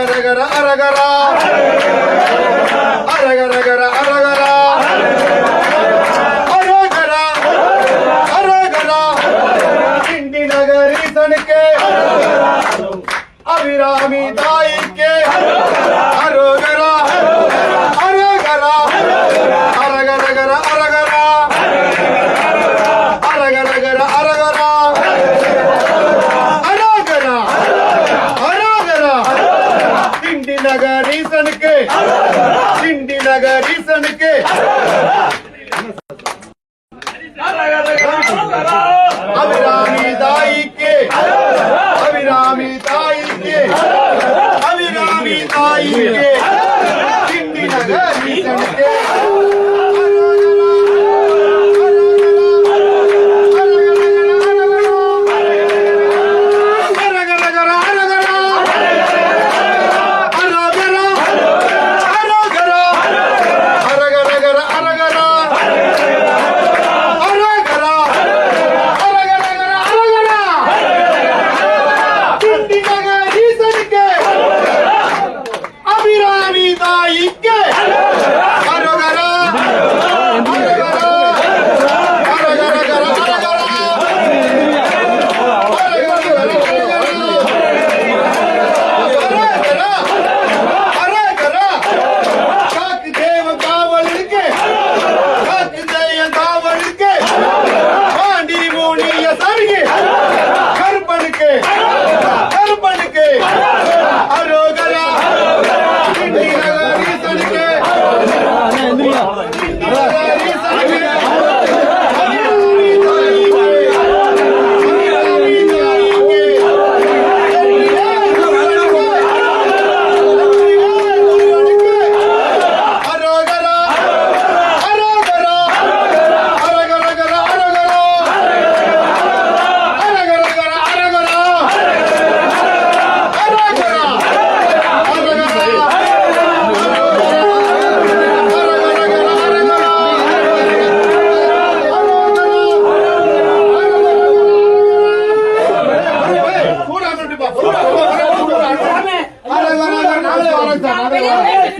అరగరగర అరగరా. అరగరగర అరగరా. అరగర అరగర. ఇంటి నగరీ తనకే అవిరామి దాయి திண்டி நகரீசனுக்கு அபிராமி தாய்க்கு அபிராமி தாய்க்கு அபிராமி தாய்க்கு திண்டி Hey!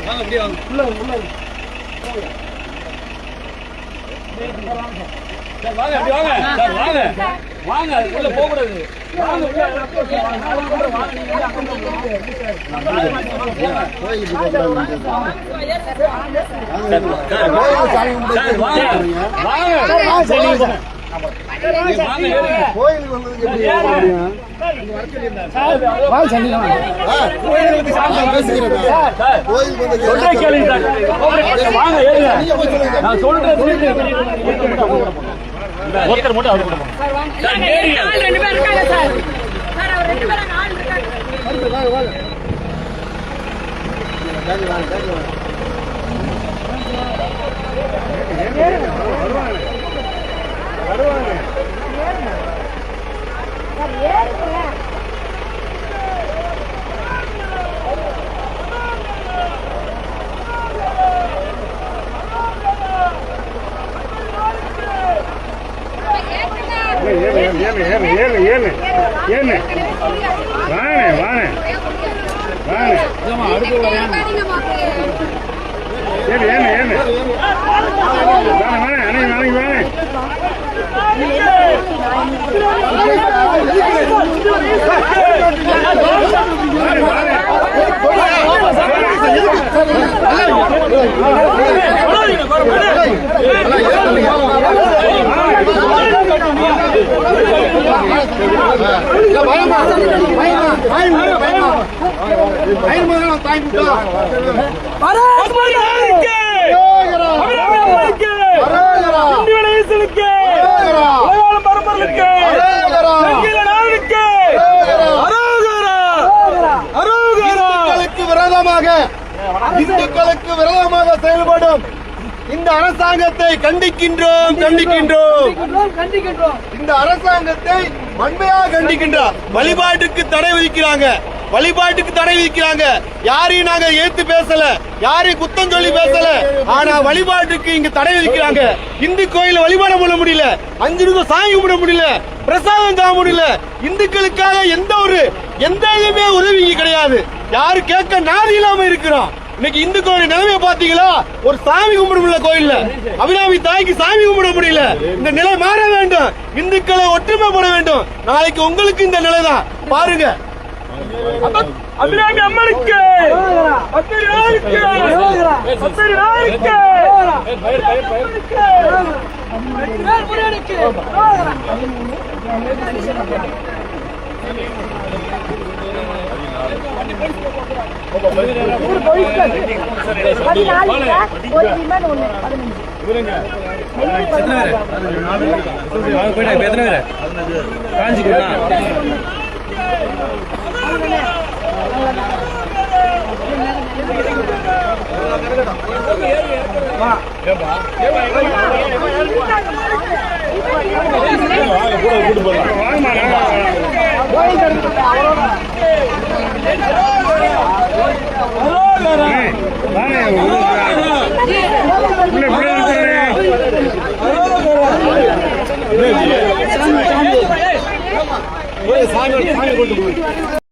வாங்க அப்படி வாங்க உள்ள வாங்க வாங்க வாங்க. வாங்க நீங்க போங்க. நீங்க வாங்க. கோயிலுக்கு. வாங்க. நான் சொல்றேன் ஒருத்தர் மட்டும் அவர் கொடுப்போம் ரெண்டு பேர் இருக்காங்க சார். சார் அவர் ரெண்டு பேரும் ஆள் இருக்காங்க சார் ஏழு ஏழு ஏழு ஏழு ஏழு வாங்க வாங்க வாங்க ஏழு ஏழு ஏழு வாங்க வாங்க அன்னைக்கு நாளைக்கு வாங்க வாங்க வாங்க இந்துக்களுக்கு விரோதமாக இந்துக்களுக்கு விரோதமாக செயல்படும் இந்த அரசாங்கத்தை கண்டிக்கின்றோம் கண்டிக்கின்றோம். இந்த அரசாங்கத்தை வன்மையாக கண்டிக்கின்றோம் வழிபாட்டுக்கு தடை விதிக்கிறாங்க. வழிபாட்டுக்கு தடை விதிக்கிறாங்க. யாரையும் நாங்க ஏத்து பேசல. யாரையும் குத்தம் சொல்லி பேசல. ஆனா வழிபாட்டுக்கு இங்க தடை விதிக்கிறாங்க. இந்து கோயில வழிபாட பண்ண முடியல. அஞ்சு நிமிஷம் சாமி கும்பிட முடியல. பிரசாதம் தர முடியல. இந்துக்களுக்காக எந்த ஒரு எந்த இதுவுமே உதவி கிடையாது. யாரு கேட்க நாதி இல்லாம இருக்கிறோம். இன்னைக்கு இந்து கோயில் நிலைமையை பாத்தீங்களா ஒரு சாமி கும்பிட முடியல கோயில்ல. அபிராமி தாய்க்கு சாமி கும்பிட முடியல இந்த நிலை மாற வேண்டும். இந்துக்களை ஒற்றுமைப்பட வேண்டும். நாளைக்கு உங்களுக்கு இந்த நிலை தான் பாருங்க அபிராமி அம்மனுக்கு. பத்திரி எத்தனை பேர் காஞ்சிக்குண்ணா வாங்கம்மா இருக்கிறேன் சாமி நான் கண்டிக்கிறேன்.